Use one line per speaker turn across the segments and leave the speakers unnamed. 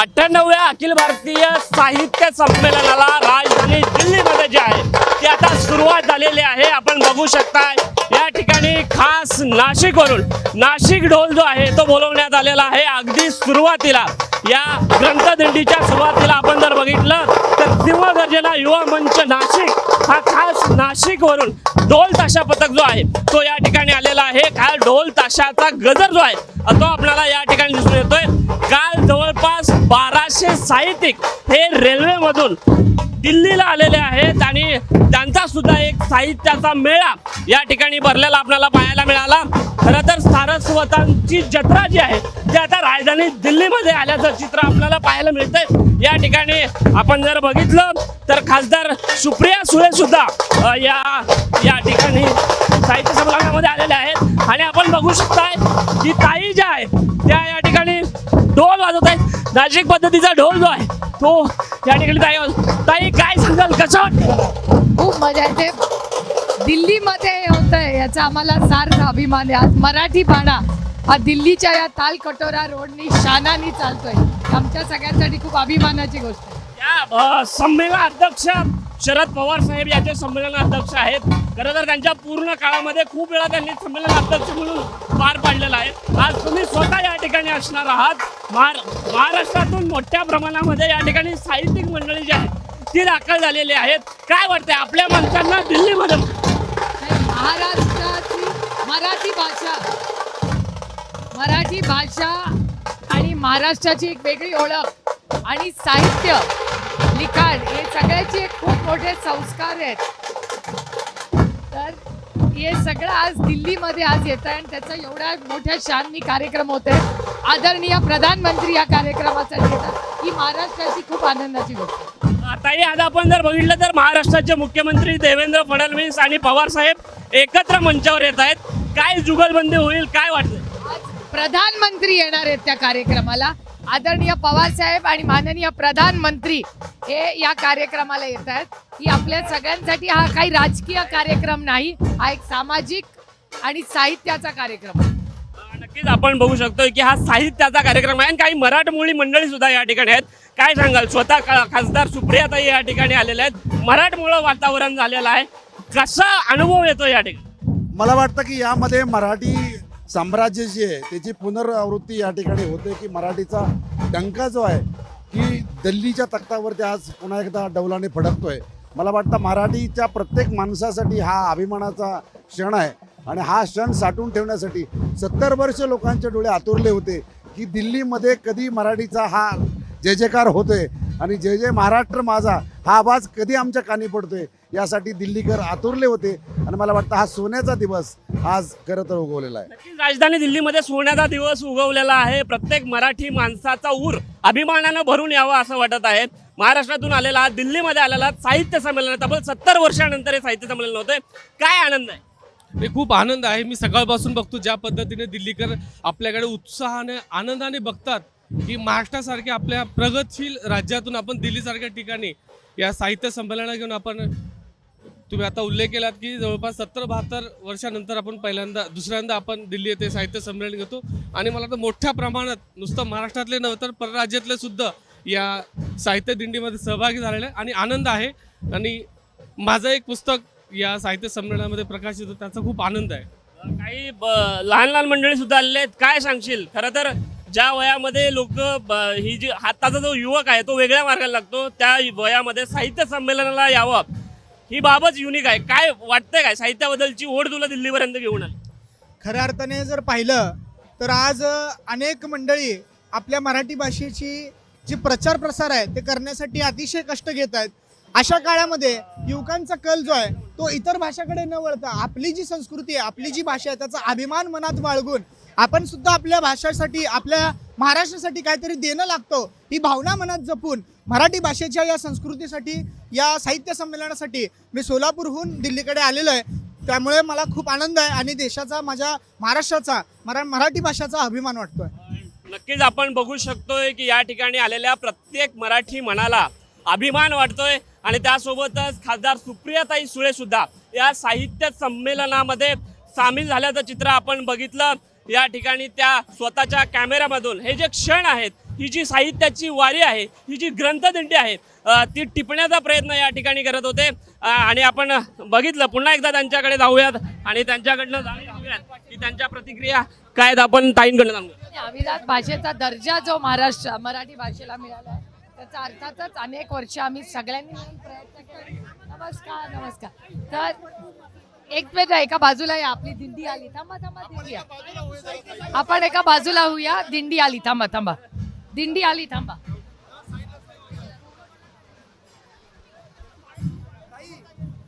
अठ्ठ्याण्णव्या अखिल भारतीय साहित्य संमेलनाला राजधानी दिल्लीमध्ये जे आहे ते आता सुरुवात झालेली आहे. आपण बघू शकता या ठिकाणी खास नाशिकवरून नाशिक ढोल जो आहे तो बोलवण्यात आलेला आहे. अगदी सुरुवातीला या ग्रंथदिंडीच्या सुरुवातीला आपण जर बघितलं तर सिंहगर्जना युवा मंच नाशिक हा खास नाशिकवरून ढोल ताशा पथक जो आहे तो या ठिकाणी आलेला आहे. हा ढोल ताशाचा गजर जो आहे तो आपल्याला या ठिकाणी दिसून येतोय काल जवळपास बाराशे साहित्यिक हे रेल्वेमधून दिल्लीला आलेले आहेत आणि त्यांचा सुद्धा एक साहित्याचा मेळा या ठिकाणी भरलेला आपल्याला पाहायला मिळाला. खरं तर सारस्वतांची जत्रा जी आहे ती आता राजधानी दिल्लीमध्ये आल्याचं चित्र आपल्याला पाहायला मिळतंय. या ठिकाणी आपण जर बघितलं तर खासदार सुप्रिया सुळे सुद्धा या या ठिकाणी साहित्य संमेलनामध्ये आलेले आहेत. आणि आपण बघू शकताय की ताई ज्या आहे त्या या ठिकाणी ढोल वाजवत आहेत नाशिक पद्धतीचा ढोल जो आहे तो या ठिकाणी ताई ताई काय सांगाल? कसं वाटतं
खूप मजा येते. दिल्लीमध्ये हे होतंय याचा आम्हाला सार्थ अभिमान आहे. आज मराठी बाणा हा दिल्लीच्या या ताल कटोरा रोडनी शानानी चालतोय. आमच्या सगळ्यांसाठी खूप अभिमानाची गोष्ट आहे.
अ, संमेलन अध्यक्ष शरद पवार साहेब याचे संमेलन अध्यक्ष आहेत. खरं तर त्यांच्या पूर्ण काळामध्ये खूप वेळा त्यांनी संमेलन अध्यक्ष म्हणून पार पाडलेला आहे. आज तुम्ही स्वतः या ठिकाणी असणार आहात. महार महाराष्ट्रातून मोठ्या प्रमाणामध्ये या ठिकाणी साहित्यिक मंडळी जी आहेत ती दाखल झालेली आहेत. काय वाटतंय आपल्या माणसांना दिल्लीमध्ये
महाराष्ट्राची मराठी भाषा. मराठी भाषा आणि महाराष्ट्राची एक वेगळी ओळख आणि साहित्य. लिखाण हे सगळ्याचे खूप मोठे संस्कार आहेत. तर हे सगळं आज दिल्लीमध्ये आज येत आहे आणि त्याचा एवढ्या मोठ्या शाननी कार्यक्रम होत आहे आदरणीय प्रधानमंत्री या कार्यक्रमासाठी येतात ही महाराष्ट्राची खूप आनंदाची गोष्ट.
आताही आज आपण जर बघितलं तर महाराष्ट्राचे मुख्यमंत्री देवेंद्र फडणवीस आणि पवार साहेब एकत्र मंचावर येत आहेत. काय जुगलबंदी होईल काय वाटतं
आज प्रधानमंत्री येणार आहेत त्या कार्यक्रमाला. आदरणीय पवार साहेब आणि माननीय प्रधानमंत्री हे या कार्यक्रमाला येत आहेत. ही आपल्या सगळ्यांसाठी हा काही राजकीय कार्यक्रम नाही हा एक सामाजिक आणि साहित्याचा कार्यक्रम आहे.
नक्कीच आपण बघू शकतो की हा साहित्याचा कार्यक्रम आहे आणि काही मराठमोळी मंडळी सुद्धा या ठिकाणी आहेत. काय सांगाल? स्वतः खासदार सुप्रियाताई या ठिकाणी आलेल्या आहेत. मराठमोळं वातावरण झालेलं आहे. कसा अनुभव येतो या ठिकाणी?
मला वाटतं की यामध्ये मराठी साम्राज्य जे आहे त्याची पुनरावृत्ती या ठिकाणी होते की मराठीचा डंका जो आहे की दिल्लीच्या तख्तावरती आज पुन्हा एकदा डौलाने फडकतोय. मला वाटतं मराठीच्या प्रत्येक माणसासाठी हा अभिमानाचा क्षण आहे आणि हा क्षण साठवून ठेवण्यासाठी सत्तर वर्ष लोकांचे डोळे आतुरले होते की दिल्लीमध्ये कधी मराठीचा हा जय जयकार होतोय. आणि जय जय महाराष्ट्र माझा हा आवाज कधी आमच्या कानी पडतोय? यासाठी दिल्लीकर आतुरले होते आणि मला वाटतं हा सोन्याचा दिवस आज खरं तर उगवलेला आहे.
राजधानी दिल्लीमध्ये सोन्याचा दिवस उगवलेला आहे. प्रत्येक मराठी माणसाचा ऊर अभिमानानं भरून यावा असं वाटत आहे. महाराष्ट्रातून आलेला दिल्लीमध्ये आलेला साहित्य संमेलन तब्बल सत्तर वर्षानंतर हे साहित्य संमेलन होतंय. काय आनंद आहे?
मी खूप आनंद आहे. मी सकाळपासून बघतो ज्या पद्धतीने दिल्लीकर आपल्याकडे उत्साहाने आनंदाने बघतात की महाराष्ट्रासारख्या आपल्या प्रगतशील राज्यातून आपण दिल्लीसारख्या ठिकाणी या साहित्य संमेलना घेऊन आपण तुम्ही आता उल्लेख केलात की जवळपास सत्तर बहात्तर वर्षानंतर आपण पहिल्यांदा दुसऱ्यांदा आपण दिल्ली येथे साहित्य संमेलन घेतो. आणि मला तर मोठ्या प्रमाणात नुसतं महाराष्ट्रातले नव्हे तर परराज्यातले सुद्धा या साहित्य दिंडीमध्ये सहभागी झालेले आहे आणि आनंद आहे. आणि माझं एक पुस्तक या साहित्य संमेलनामध्ये प्रकाशित होतं त्याचा खूप आनंद आहे.
काही लहान लहान मंडळी सुद्धा आलेले आहेत. काय सांगशील? खरं तर ज्या वयामध्ये लोक ही जी आताचा जो युवक आहे तो वेगळ्या मार्गाला लागतो त्या वयामध्ये साहित्य संमेलनाला यावं. ही बाबच युनिक आहे. काय वाटतंय काय? साहित्याबद्दलची ओढ तुला दिल्लीपर्यंत घेऊन आली.
खऱ्या अर्थाने जर पाहिलं तर आज अनेक मंडळी आपल्या मराठी भाषेची जी प्रचार प्रसार आहे ते करण्यासाठी अतिशय कष्ट घेत आहेत. अशा काळामध्ये युवकांचा कल जो आहे तो इतर भाषाकडे न वळता आपली जी संस्कृती आहे आपली जी भाषा आहे त्याचा अभिमान मनात बाळगून आपण सुद्धा आपल्या भाषेसाठी आपल्या महाराष्ट्रासाठी काहीतरी देणं लागतं ही भावना मनात जपून मराठी भाषेच्या या संस्कृतीसाठी या साहित्य संमेलनासाठी मी सोलापूरहून दिल्लीकडे आलेलो आहे. त्यामुळे मला खूप आनंद आहे आणि देशाचा माझ्या महाराष्ट्राचा मरा मराठी भाषाचा अभिमान वाटतोय.
नक्कीच आपण बघू शकतोय की या ठिकाणी आलेल्या प्रत्येक मराठी मनाला अभिमान वाटतोय आणि त्यासोबतच खासदार सुप्रियाताई सुळे सुद्धा या साहित्य संमेलनामध्ये सामील झाल्याचं चित्र आपण बघितलं. या ठिकाणी त्या स्वतःच्या कॅमेऱ्यामधून हे जे क्षण आहेत ही जी साहित्याची वारी आहे ही जी ग्रंथदिंडी आहे ती टिपण्याचा प्रयत्न या ठिकाणी करत होते. आणि आपण बघितलं पुन्हा एकदा त्यांच्याकडे जाऊयात आणि त्यांच्याकडनं जाणून की त्यांच्या प्रतिक्रिया काय आपण ताईंकडनं जाणून
अभिजात भाषेचा दर्जा जो महाराष्ट्र मराठी भाषेला मिळाला त्याचा अर्थातच अनेक वर्ष आम्ही सगळ्यांनी मिळून प्रयत्न केला. नमस्कार नमस्कार. तर एक मिनिट एका बाजूला या. आपली दिंडी आली. थांबा थांबा दिंडी आपण एका बाजूला होऊया. दिंडी आली. थांबा थांबा. दिंडी आली थांबा.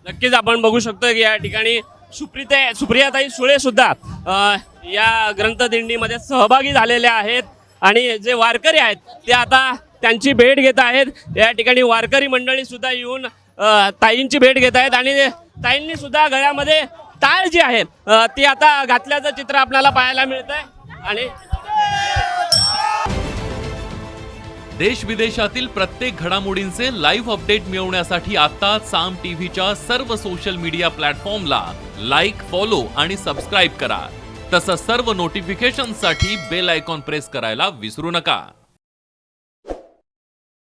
नक्कीच आपण बघू शकतो की या ठिकाणी सुप्रिते सुप्रियाताई सुळे सुद्धा अ, या ग्रंथदिंडीमध्ये सहभागी झालेले आहेत. आणि जे वारकरी आहेत ते आता त्यांची भेट घेत आहेत. या ठिकाणी वारकरी मंडळी सुद्धा येऊन अ, ताईंची भेट घेत आहेत. आणि ताईंनी सुद्धा गळ्यामध्ये टाळ जी आहे ती आता घातल्याचं चित्र आपल्याला पाहायला मिळत आहे आणि
देश विदेशातील प्रत्येक घडामोडींचे लाईव्ह अपडेट मिळवण्यासाठी आता साम टीव्हीच्या सर्व सोशल मीडिया प्लॅटफॉर्मला लाईक फॉलो आणि सबस्क्राईब करा. तसंच सर्व नोटिफिकेशनसाठी बेल आयकॉन प्रेस करायला विसरू नका.